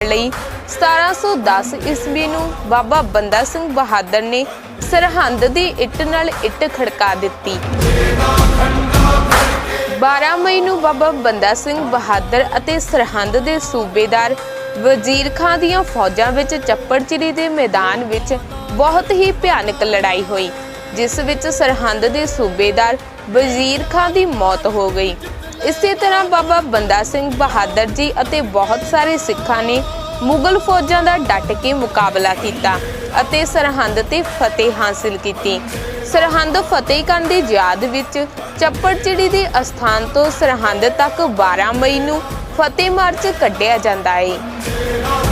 ਲਈ 1710 ਈਸਵੀ ਨੂੰ ਬਾਬਾ ਬੰਦਾ ਸਿੰਘ ਬਹਾਦਰ ਨੇ ਸਰਹੰਦ ਦੀ ਇੱਟ ਨਾਲ ਇੱਟ ਖੜਕਾ ਦਿੱਤੀ। 12 ਮਈ ਨੂੰ ਬਾਬਾ ਬੰਦਾ ਸਿੰਘ ਬਹਾਦਰ ਅਤੇ ਸਰਹੰਦ ਦੇ ਸੂਬੇਦਾਰ ਵਜ਼ੀਰ ਖਾਂ ਦੀਆਂ ਫੌਜਾਂ ਵਿੱਚ ਚੱਪੜਚਿੜੀ ਦੇ ਮੈਦਾਨ ਵਿੱਚ ਬਹੁਤ ਹੀ ਭਿਆਨਕ ਲੜਾਈ ਹੋਈ, ਜਿਸ ਵਿੱਚ ਸਰਹੰਦ ਦੇ ਸੂਬੇਦਾਰ ਵਜ਼ੀਰ ਖਾਂ ਦੀ ਮੌਤ ਹੋ ਗਈ। ਇਸੇ ਤਰ੍ਹਾਂ ਬਾਬਾ ਬੰਦਾ ਸਿੰਘ ਬਹਾਦਰ ਜੀ ਅਤੇ ਬਹੁਤ ਸਾਰੇ ਸਿੱਖਾਂ ਨੇ ਮੁਗਲ ਫੌਜਾਂ ਦਾ ਡਟ ਕੇ ਮੁਕਾਬਲਾ ਕੀਤਾ ਅਤੇ ਸਰਹੰਦ ਤੇ ਫਤਿਹ ਹਾਸਲ ਕੀਤੀ। ਸਰਹੰਦ ਫਤਿਹ ਕਰਨ ਦੀ ਯਾਦ ਵਿੱਚ ਚੱਪੜਚਿੜੀ ਦੇ ਅਸਥਾਨ ਤੋਂ ਸਰਹੰਦ ਤੱਕ 12 ਮਈ ਨੂੰ ਫਤਿਹ ਮਾਰਚ ਕੱਢਿਆ ਜਾਂਦਾ ਹੈ